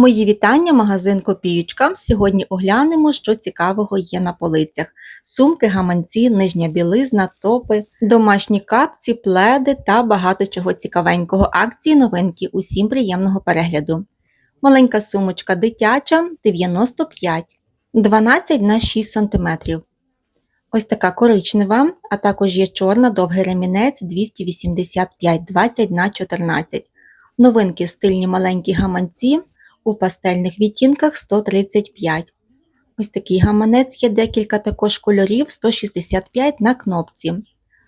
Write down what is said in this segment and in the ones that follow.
Мої вітання, магазин Копіючка. Сьогодні оглянемо, що цікавого є на полицях. Сумки, гаманці, нижня білизна, топи, домашні капці, пледи та багато чого цікавенького. Акції, новинки. Усім приємного перегляду. Маленька сумочка дитяча 95, 12 на 6 см. Ось така коричнева, а також є чорна довгий ремінець 285, 20 на 14. Новинки стильні маленькі гаманці у пастельних відтінках 135. Ось такий гаманець є декілька також кольорів 165 на кнопці.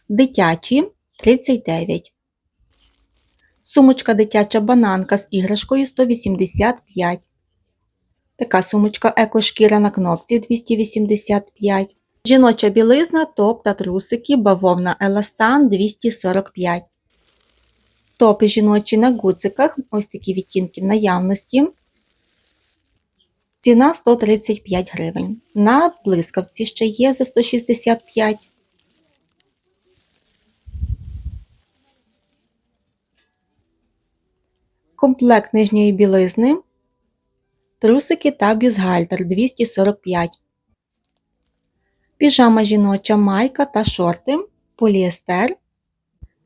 Дитячі 39. Сумочка дитяча бананка з іграшкою 185. Така сумочка екошкіра на кнопці 285. Жіноча білизна, топ та трусики, бавовна еластан 245. Топи жіночі на гуциках, ось такі відтінки в наявності. Ціна 135 гривень. На блискавці ще є за 165. Комплект нижньої білизни. Трусики та бюстгальтер 245. Піжама жіноча майка та шорти. Поліестер.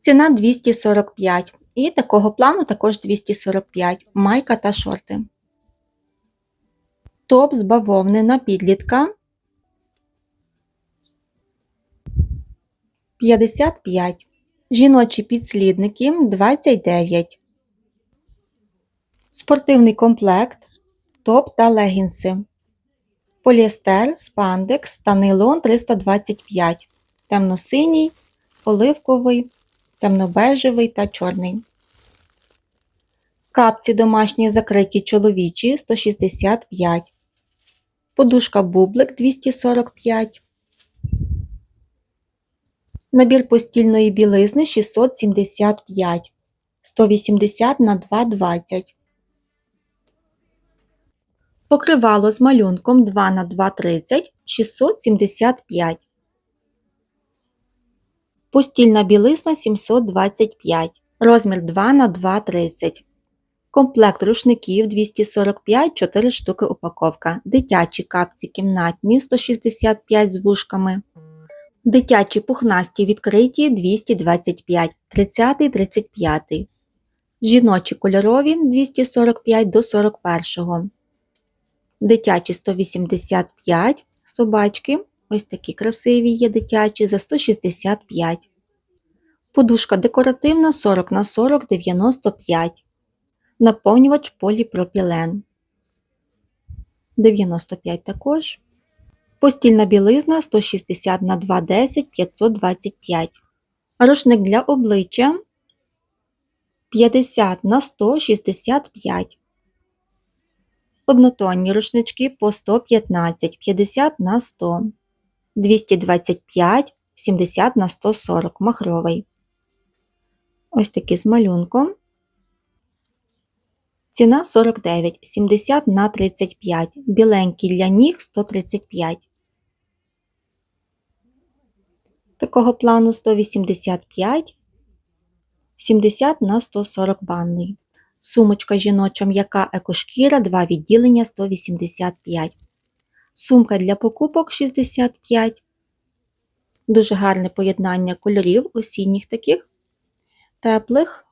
Ціна 245. І такого плану також 245. Майка та шорти. Топ з бавовни на підлітка 55. Жіночі підслідники 29. Спортивний комплект. Топ та легінси. Поліестер, спандекс та нейлон 325. Темно-синій, оливковий, темно-бежевий та чорний. Капці домашні закриті чоловічі 165. Подушка бублик 245. Набір постільної білизни 675. 180 на 220. Покривало з малюнком 2 на 230 675. Постільна білизна 725. Розмір 2 на 230. Комплект рушників 245 4 штуки упаковка. Дитячі капці кімнатні 165 з вушками. Дитячі пухнасті відкриті 225 30 35. Жіночі кольорові 245 до 41. Дитячі 185 собачки. Ось такі красиві є дитячі за 165. Подушка декоративна 40 на 40 95. Наповнювач поліпропілен 95 також. Постільна білизна 160 на 210 525. Рушник для обличчя 50 на 165. Однотонні рушнички по 115 50 на 100, 225 70 на 140 махровий. Ось такі з малюнком. Ціна 49, 70 на 35, біленький для ніг 135. Такого плану 185, 70 на 140 банний. Сумочка жіноча м'яка екошкіра 2 відділення 185. Сумка для покупок 65. Дуже гарне поєднання кольорів осінніх таких, теплих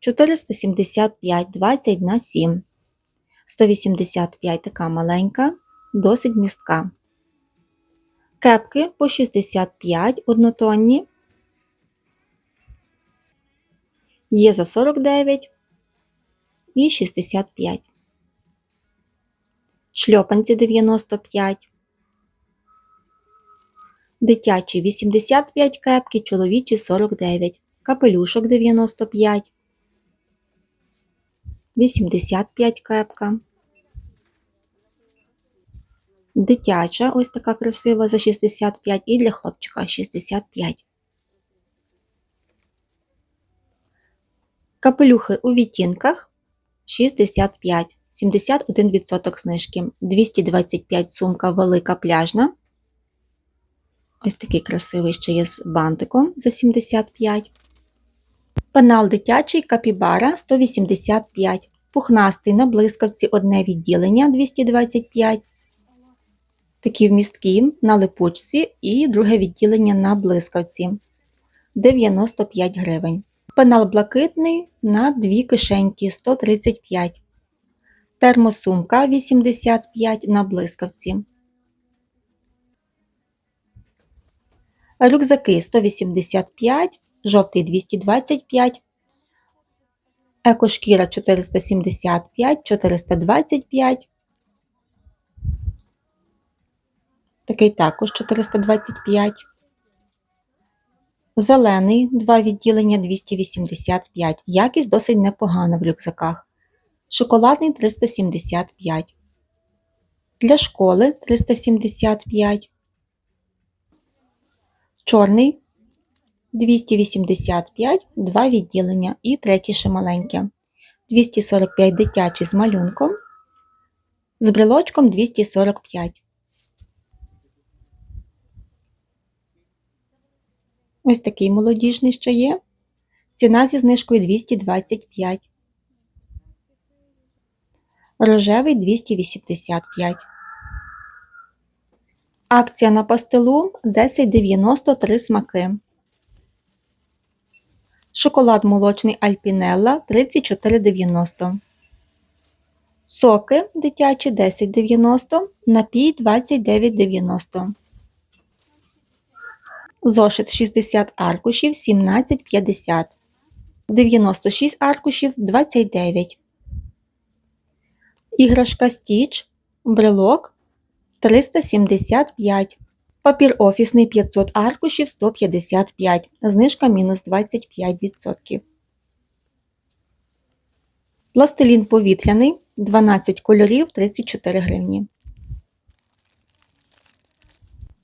475 20 на 7. 185 така маленька, досить містка. Кепки по 65 однотонні. Є за 49 і 65. Шльопанці 95. Дитячі 85 кепки, чоловічі 49. Капелюшок 95. 85 кепка. Дитяча, ось така красива за 65 і для хлопчика 65. Капелюхи у відтінках 65, 71% знижки, 225 сумка велика пляжна. Ось такий красивий ще є з бантиком за 75. Пенал дитячий капібара 185. пухнастий на блискавці одне відділення 225, такі вмісткі на липучці і друге відділення на блискавці 95 гривень. Пенал блакитний на дві кишеньки 135 термосумка 85 на блискавці. Рюкзаки 185, жовтий 225, екошкіра 475, 425. Такий також 425. Зелений, два відділення 285. Якість досить непогана в рюкзаках. Шоколадний 375. Для школи 375. Чорний 285, два відділення і третє ще маленьке. 245 дитячий з малюнком. З брелочком 245. Ось такий молодіжний що є. Ціна зі знижкою 225. Рожевий 285. Акція на пастилу 10,93 смаки. Шоколад молочний Альпінелла 34,90. Соки дитячі 10,90. Напій 29,90. Зошит 60 аркушів 17,50. 96 аркушів 29. Іграшка Стіч. Брелок 375. Папір офісний 500 аркушів 155. Знижка мінус 25%. Пластилін повітряний 12 кольорів 34 гривні.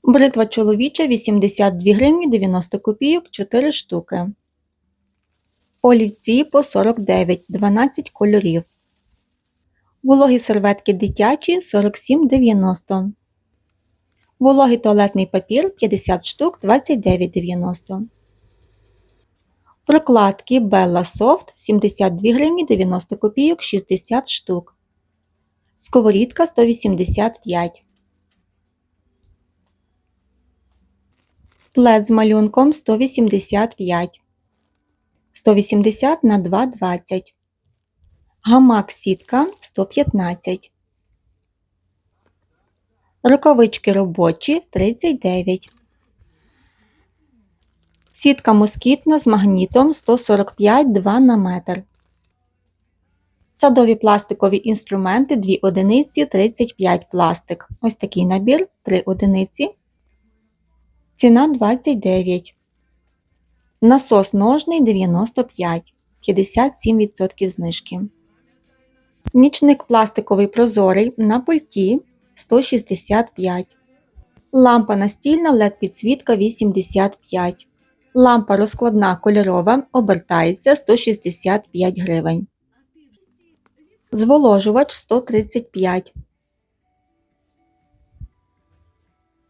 Бритва чоловіча 82 гривні 90 копійок 4 штуки. Олівці по 49 12 кольорів. Вологі серветки дитячі 47,90. Вологий туалетний папір 50 штук 29,90. Прокладки Bella Soft 72 гривні 90 копійок 60 штук. Сковорідка 185. Плед з малюнком 185. 180 на 2,20. Гамак сітка 115. Рукавички робочі 39. Сітка москітна з магнітом 145 2 на метр. Садові пластикові інструменти 2 одиниці 35 пластик. Ось такий набір 3 одиниці. Ціна 29. Насос ножний 95. 57% знижки. Нічник пластиковий прозорий на пульті 165. Лампа настільна LED підсвітка 85. Лампа розкладна кольорова обертається 165 гривень. Зволожувач 135.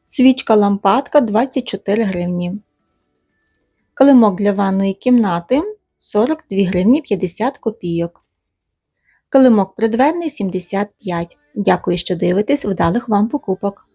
Свічка лампадка 24 гривні. Килимок для ванної кімнати 42 гривні 50 копійок. Килимок придверний 75. Дякую, що дивитесь. Вдалих вам покупок!